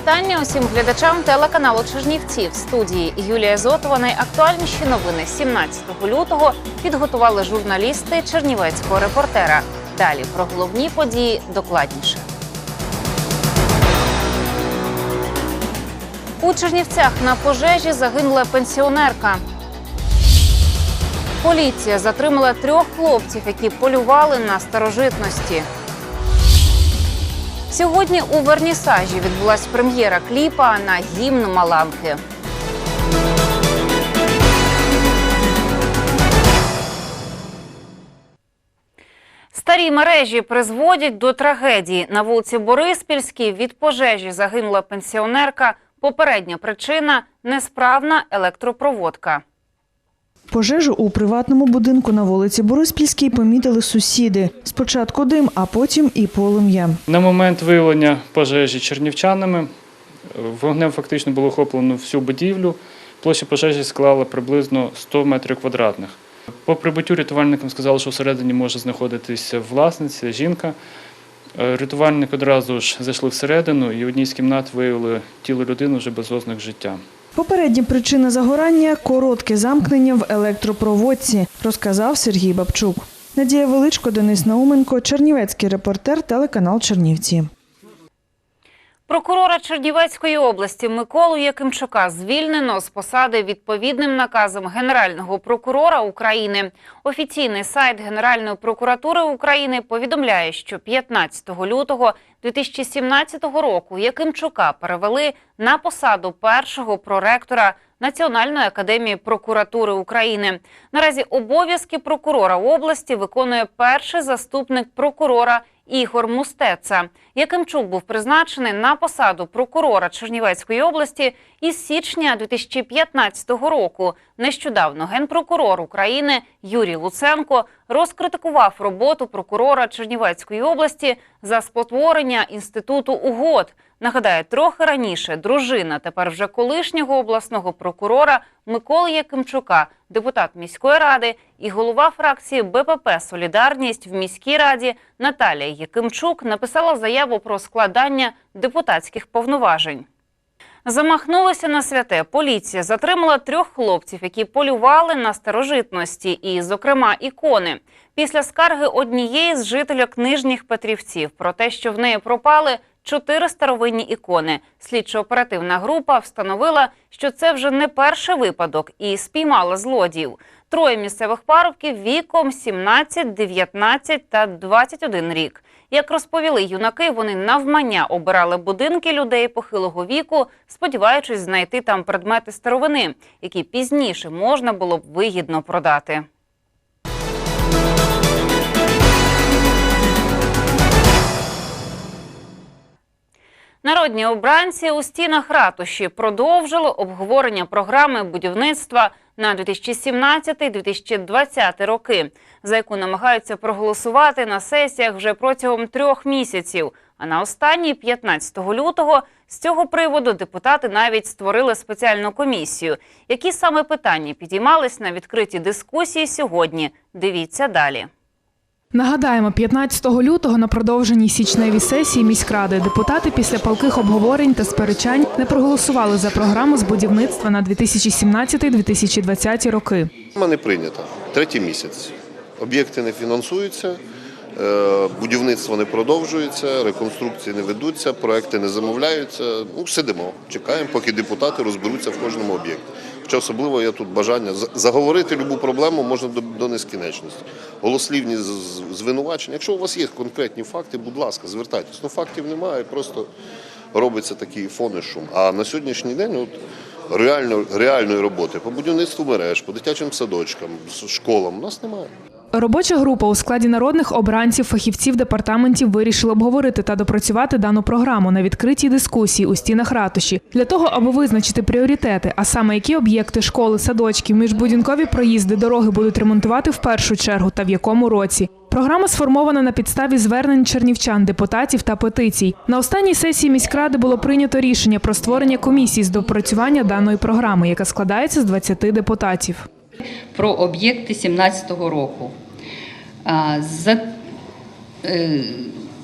Вітання усім глядачам телеканалу Чернівці в студії Юлія Зотова. Найактуальніші новини 17 лютого підготували журналісти Чернівецького репортера. Далі про головні події докладніше. У Чернівцях на пожежі загинула пенсіонерка. Поліція затримала трьох хлопців, які полювали на старожитності. Сьогодні у Вернісажі відбулась прем'єра кліпа на гімн Маланки. Старі мережі призводять до трагедії. На вулиці Бориспільській від пожежі загинула пенсіонерка. Попередня причина несправна електропроводка. Пожежу у приватному будинку на вулиці Бориспільській помітили сусіди. Спочатку дим, а потім і полум'я. На момент виявлення пожежі чернівчанами вогнем фактично було охоплено всю будівлю. Площа пожежі склала приблизно 100 метрів квадратних. По прибуттю рятувальникам сказали, що всередині може знаходитися власниця, жінка. Е, Рятувальник одразу ж зайшли всередину і в одній з кімнат виявили тіло людини вже без ознак життя. Попередня причина загорання коротке замкнення в електропроводці, розказав Сергій Бабчук. Надія Величко, Денис Науменко, Чернівецький репортер, телеканал Чернівці. Прокурора Чернівецької області Миколу Якимчука звільнено з посади відповідним наказом Генерального прокурора України. Офіційний сайт Генеральної прокуратури України повідомляє, що 15 лютого 2017 року Якимчука перевели на посаду першого проректора Національної академії прокуратури України. Наразі обов'язки прокурора області виконує перший заступник прокурора Ігор Мустеца. Якимчук був призначений на посаду прокурора Чернівецької області із січня 2015 року. Нещодавно генпрокурор України Юрій Луценко розкритикував роботу прокурора Чернівецької області за спотворення інституту угод. Нагадаю, трохи раніше дружина, тепер вже колишнього обласного прокурора Миколи Якимчука, депутат міської ради і голова фракції БПП Солідарність в міській раді Наталія Якимчук написала заяву про складання депутатських повноважень. Замахнулися на святе. Поліція затримала трьох хлопців, які полювали на старожитності, і, зокрема, ікони. Після скарги однієї з жительок нижніх Петрівців про те, що в неї пропали чотири старовинні ікони. Слідчо-оперативна група встановила, що це вже не перший випадок, і спіймала злодіїв. Троє місцевих парубків віком 17, 19 та 21 рік. Як розповіли юнаки, вони навмання обирали будинки людей похилого віку, сподіваючись знайти там предмети старовини, які пізніше можна було б вигідно продати. Народні обранці у стінах ратуші продовжили обговорення програми будівництва на 2017-2020 роки, за яку намагаються проголосувати на сесіях вже протягом трьох місяців. А на останній 15 лютого з цього приводу депутати навіть створили спеціальну комісію. Які саме питання підіймались на відкритій дискусії сьогодні? Дивіться далі. Нагадаємо, 15 лютого на продовженій січневій сесії міськради депутати після палких обговорень та сперечань не проголосували за програму з будівництва на 2017-2020 роки. Програма не прийнята. Третій місяць. Об'єкти не фінансуються, е, будівництво не продовжується, реконструкції не ведуться, проекти не замовляються. Ну, сидимо, чекаємо, поки депутати розберуться в кожному об'єкті. Хоча особливо є тут бажання заговорити любу проблему можна до, до нескінченності. Голослівні звинувачення. Якщо у вас є конкретні факти, будь ласка, звертайтесь. Ну фактів немає, просто робиться такий фон і шум. А на сьогоднішній день от, реально, реальної роботи по будівництву мереж, по дитячим садочкам, школам у нас немає. Робоча група у складі народних обранців фахівців департаментів вирішила обговорити та допрацювати дану програму на відкритій дискусії у стінах ратуші для того, аби визначити пріоритети, а саме які об'єкти школи, садочки, міжбудинкові проїзди, дороги будуть ремонтувати в першу чергу та в якому році. Програма сформована на підставі звернень чернівчан, депутатів та петицій. На останній сесії міськради було прийнято рішення про створення комісії з допрацювання даної програми, яка складається з 20 депутатів. Про об'єкти 2017 року. Е,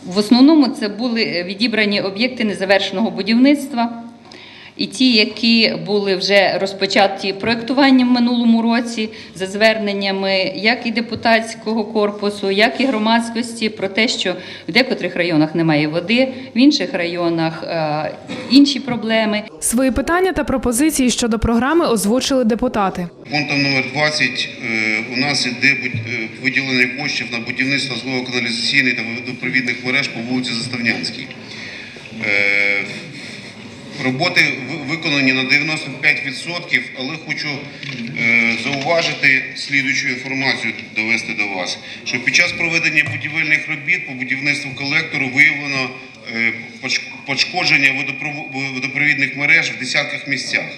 в основному це були відібрані об'єкти незавершеного будівництва. І ті, які були вже розпочаті проєктуванням в минулому році, за зверненнями як і депутатського корпусу, як і громадськості, про те, що в декотрих районах немає води, в інших районах е, інші проблеми. Свої питання та пропозиції щодо програми озвучили депутати. Пунктом номер 20 е, у нас іде е, виділення коштів на будівництво злово-каналізаційних та водопровідних мереж по вулиці Заставнянській. Роботи виконані на 95%, але хочу е, зауважити слідуючу інформацію довести до вас, що під час проведення будівельних робіт по будівництву колектору виявлено е, пошкодження водопровідних мереж в десятках місцях.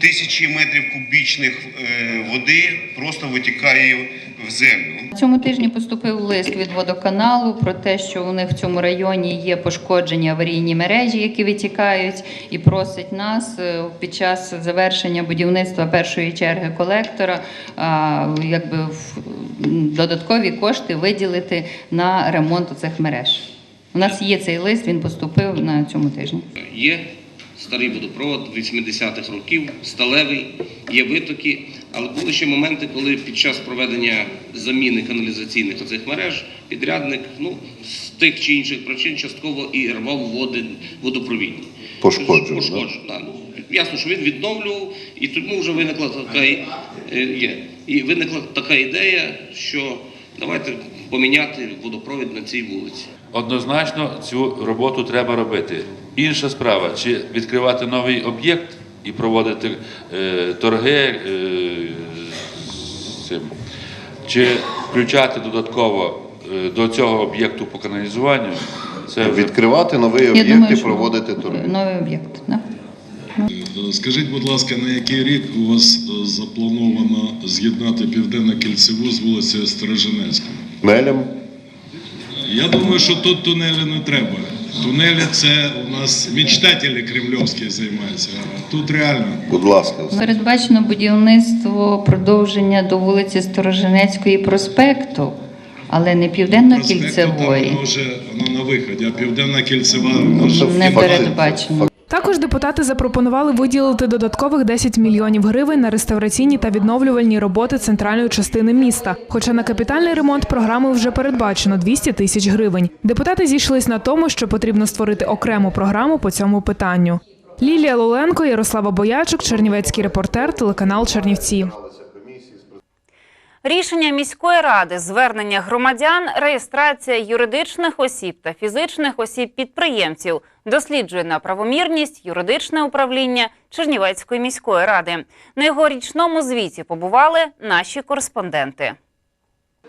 Тисячі метрів кубічних е, води просто витікає в землю. Цьому тижні поступив лист від водоканалу про те, що у них в цьому районі є пошкоджені аварійні мережі, які витікають, і просить нас е, під час завершення будівництва першої черги колектора якби додаткові кошти виділити на ремонт цих мереж. У нас є цей лист, він поступив на цьому тижні. Є старий водопровод 80-х років, сталевий, є витоки, але були ще моменти, коли під час проведення заміни каналізаційних оцих мереж підрядник ну, з тих чи інших причин частково і рвав води водопровідні. Пошкоджував, Пошкоджував, так. Ясно, що він відновлював, і тому вже виникла така, е, є. І виникла така ідея, що давайте поміняти водопровід на цій вулиці. Однозначно цю роботу треба робити. Інша справа, чи відкривати новий об'єкт і проводити е, торги е, з цим, чи включати додатково е, до цього об'єкту по каналізуванню. Це Відкривати новий об'єкт і проводити торги. новий об'єкт. Да? Скажіть, будь ласка, на який рік у вас заплановано з'єднати Південне кільцеву з вулицею Сторожинецькою? Мелям. Я думаю, що тут тунелі не треба. Тунелі це у нас мечтателі кремльовські займаються. А тут реально. Будь ласка. Передбачено будівництво продовження до вулиці Сторожинецької проспекту, але не Проспекту там південно-кільцевої. воно вже воно на виході, а Південна кільцева вже ж Не передбачено. Також депутати запропонували виділити додаткових 10 мільйонів гривень на реставраційні та відновлювальні роботи центральної частини міста. Хоча на капітальний ремонт програми вже передбачено 200 тисяч гривень. Депутати зійшлись на тому, що потрібно створити окрему програму по цьому питанню. Лілія Лоленко, Ярослава Боячук, Чернівецький репортер, телеканал Чернівці. Рішення міської ради, звернення громадян, реєстрація юридичних осіб та фізичних осіб-підприємців досліджує на правомірність юридичне управління Чернівецької міської ради. На його річному звіті побували наші кореспонденти.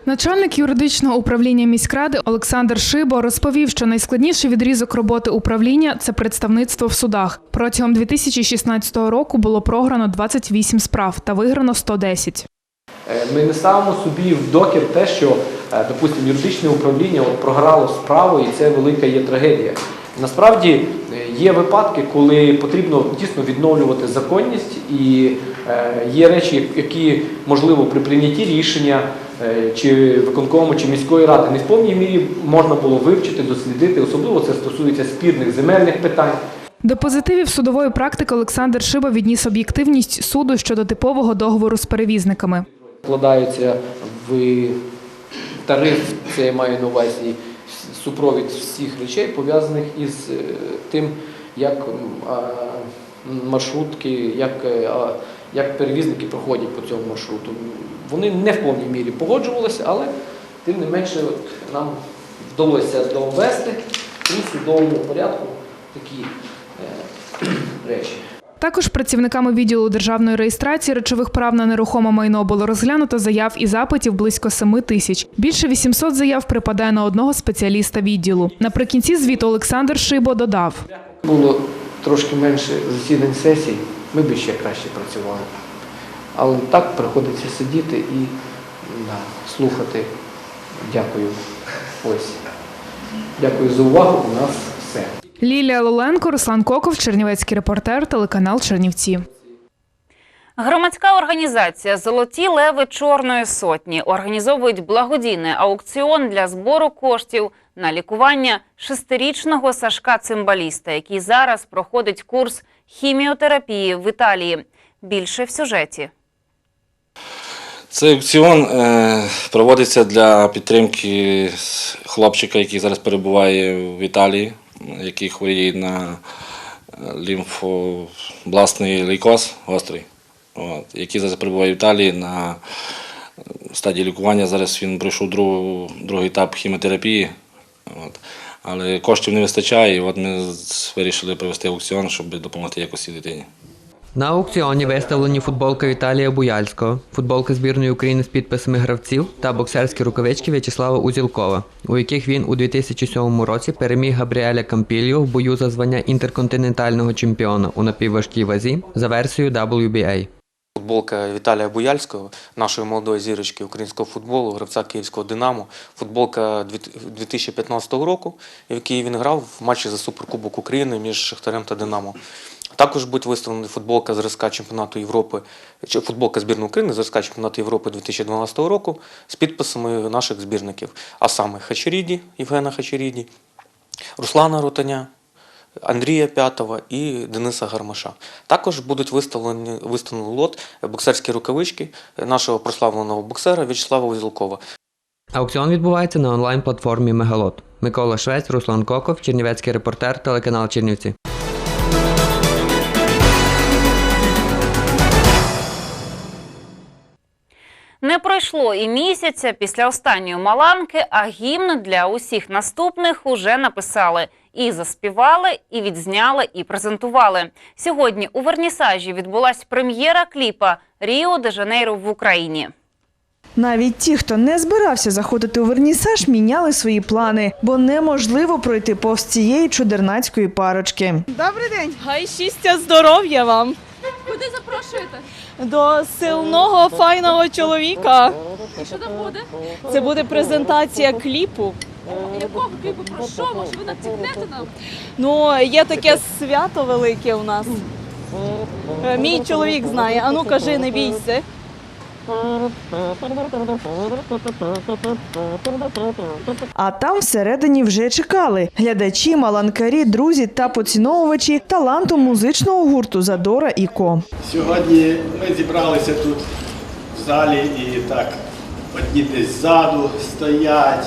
Начальник юридичного управління міськради Олександр Шибо розповів, що найскладніший відрізок роботи управління це представництво в судах. Протягом 2016 року було програно 28 справ та виграно 110. Е, Ми не ставимо собі в докір те, що, е, допустимо, юридичне управління от програло справу, і це велика є трагедія. Насправді е, є випадки, коли потрібно дійсно відновлювати законність, і є речі, які можливо при прийнятті рішення чи виконкому, чи міської ради не в повній мірі можна було вивчити, дослідити. Особливо це стосується спірних земельних питань. До позитивів судової практики Олександр Шиба відніс об'єктивність суду щодо типового договору з перевізниками. Вкладаються в тариф, це я маю на увазі супровід всіх речей, пов'язаних із е, тим, як маршрутки, як, е, як перевізники проходять по цьому маршруту. Вони не в повній мірі погоджувалися, але тим не менше от, нам вдалося довести у судовому порядку такі е, речі. Також працівниками відділу державної реєстрації речових прав на нерухоме майно було розглянуто заяв і запитів близько 7 тисяч. Більше 800 заяв припадає на одного спеціаліста відділу. Наприкінці звіту Олександр Шибо додав. Було трошки менше засідань сесій, ми б ще краще працювали. Але так приходиться сидіти і да, слухати. Дякую. Ось. Дякую за увагу. У нас все. Лілія Лоленко, Руслан Коков, Чернівецький репортер, телеканал Чернівці. Громадська організація Золоті леви Чорної сотні організовують благодійний аукціон для збору коштів на лікування шестирічного Сашка Цимбаліста, який зараз проходить курс хіміотерапії в Італії. Більше в сюжеті. Цей аукціон е, проводиться для підтримки хлопчика, який зараз перебуває в Італії, який хворіє на е, лімфобластний лейкоз гострий, от, який зараз перебуває в Італії на е, стадії лікування. Зараз він пройшов другу, другий етап хіміотерапії. От. Але коштів не вистачає, і от ми вирішили провести аукціон, щоб допомогти якось цій дитині. На аукціоні виставлені футболка Віталія Буяльського, футболка збірної України з підписами гравців та боксерські рукавички В'ячеслава Узілкова, у яких він у 2007 році переміг Габріеля Кампільо в бою за звання інтерконтинентального чемпіона у напівважкій вазі за версією WBA. Футболка Віталія Буяльського, нашої молодої зірочки українського футболу, гравця київського Динамо. Футболка 2015 року, в якій він грав в матчі за Суперкубок України між Шахтарем та Динамо. Також буде виставлена футболка зразка чемпіонату Європи, чи футболка збірної України зразка чемпіонату Європи 2012 року з підписами наших збірників, а саме Хачеріді, Євгена Хачеріді, Руслана Ротаня, Андрія П'ятова і Дениса Гармаша. Також будуть виставлені виставлений лот боксерські рукавички нашого прославленого боксера В'ячеслава Узілкова. Аукціон відбувається на онлайн-платформі Мегалот. Микола Швець, Руслан Коков, Чернівецький репортер, телеканал Чернівці. Не пройшло і місяця після останньої маланки, а гімн для усіх наступних уже написали. І заспівали, і відзняли, і презентували. Сьогодні у Вернісажі відбулась прем'єра кліпа Ріо де Жанейро в Україні. Навіть ті, хто не збирався заходити у вернісаж, міняли свої плани, бо неможливо пройти повз цієї чудернацької парочки. Добрий день. Хай щастя, здоров'я вам. Куди запрошуєте? До сильного, файного чоловіка. І що там буде? Це буде презентація кліпу. Якого кліпу? Про що? Може ви натякнете нам? Ну, є таке свято велике у нас. Е, Мій чоловік знає. Ану, кажи, не бійся. А там всередині вже чекали глядачі, маланкарі, друзі та поціновувачі таланту музичного гурту Задора і Ко. Сьогодні ми зібралися тут в залі і так, одні десь ззаду стоять,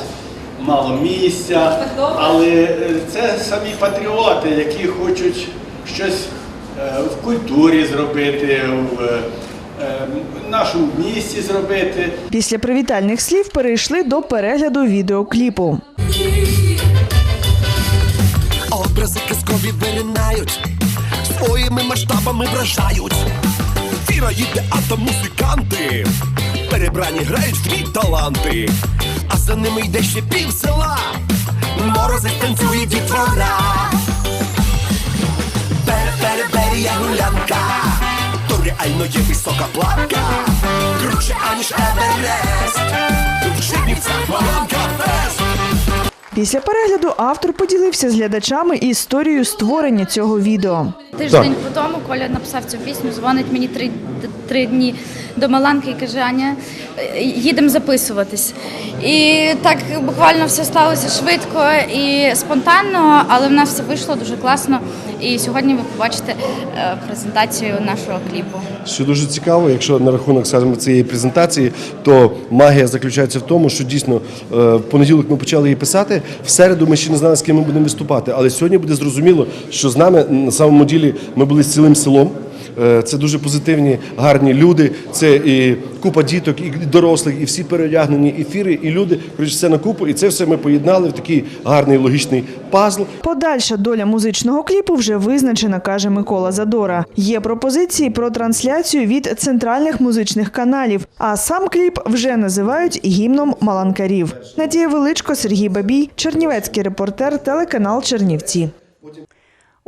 мало місця, але е, це самі патріоти, які хочуть щось е, в культурі зробити, в е, нашому місті зробити. Після привітальних слів перейшли до перегляду відеокліпу. Образи казкові виринають, своїми масштабами вражають. Віра їде, а там музиканти. Перебрані грають свої таланти, а за ними йде ще пів села. Морози танцює дітвора. Бере, бере, бере, я гулянка. Реально є висока планка. Круче, аніж Еверест. В Чернівцях Маланка Фест. Після перегляду автор поділився з глядачами історією створення цього відео. Тиждень по тому Коля написав цю пісню, дзвонить мені три, три дні до Маланки і каже, Аня, е, їдемо записуватись. І так буквально все сталося швидко і спонтанно, але в нас все вийшло дуже класно. І сьогодні ви побачите е, презентацію нашого кліпу. Що дуже цікаво, якщо на рахунок скажімо, цієї презентації, то магія заключається в тому, що дійсно е, в понеділок ми почали її писати. В середу ми ще не знали, з ким ми будемо виступати. Але сьогодні буде зрозуміло, що з нами на самому ділі ми були з цілим селом. Е, це дуже позитивні, гарні люди. Це і купа діток, і дорослих, і всі переодягнені ефіри, і люди. Коротше, все на купу, і це все ми поєднали в такий гарний логічний пазл. Подальша доля музичного кліпу вже визначена, каже Микола Задора. Є пропозиції про трансляцію від центральних музичних каналів, а сам кліп вже називають гімном маланкарів. Надія Величко, Сергій Бабій, Чернівецький репортер, телеканал Чернівці.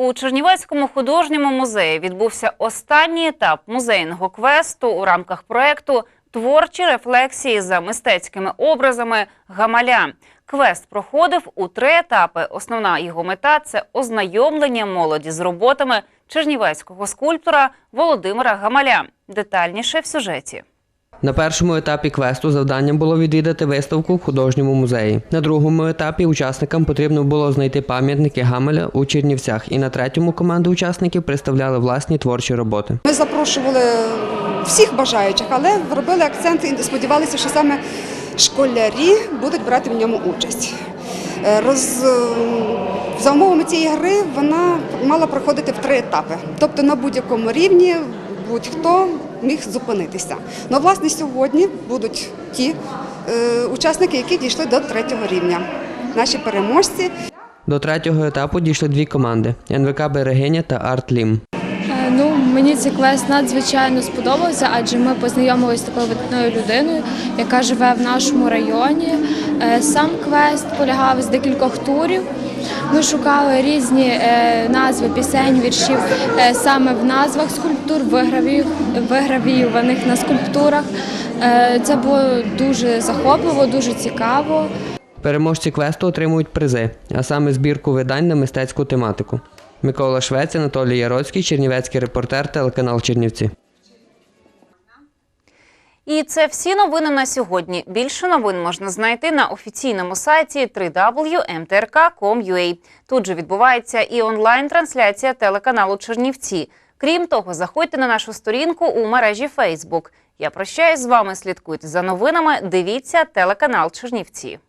У Чернівецькому художньому музеї відбувся останній етап музейного квесту у рамках проекту Творчі рефлексії за мистецькими образами Гамаля. Квест проходив у три етапи. Основна його мета це ознайомлення молоді з роботами чернівецького скульптора Володимира Гамаля. Детальніше в сюжеті. На першому етапі квесту завданням було відвідати виставку в художньому музеї. На другому етапі учасникам потрібно було знайти пам'ятники Гамеля у Чернівцях. І на третьому команди учасників представляли власні творчі роботи. Ми запрошували всіх бажаючих, але робили акцент і сподівалися, що саме школярі будуть брати в ньому участь. Е, Роз... За умовами цієї гри вона мала проходити в три етапи. Тобто на будь-якому рівні будь-хто міг зупинитися. Ну, власне, сьогодні будуть ті е, учасники, які дійшли до третього рівня. Наші переможці. До третього етапу дійшли дві команди: НВК Берегиня та Арт Лім. Е, Ну, мені цей квест надзвичайно сподобався, адже ми познайомилися з такою видатною людиною, яка живе в нашому районі. Е, Сам квест полягав з декількох турів. Ми шукали різні е, назви пісень, віршів е, саме в назвах скульптур, вигравів- вигравіюваних на скульптурах. Е, Це було дуже захопливо, дуже цікаво. Переможці квесту отримують призи, а саме збірку видань на мистецьку тематику. Микола Швець, Анатолій Яроцький, Чернівецький репортер, телеканал Чернівці. І це всі новини на сьогодні. Більше новин можна знайти на офіційному сайті www.mtrk.com.ua. Тут же відбувається і онлайн-трансляція телеканалу Чернівці. Крім того, заходьте на нашу сторінку у мережі Facebook. Я прощаюсь з вами. Слідкуйте за новинами. Дивіться телеканал Чернівці.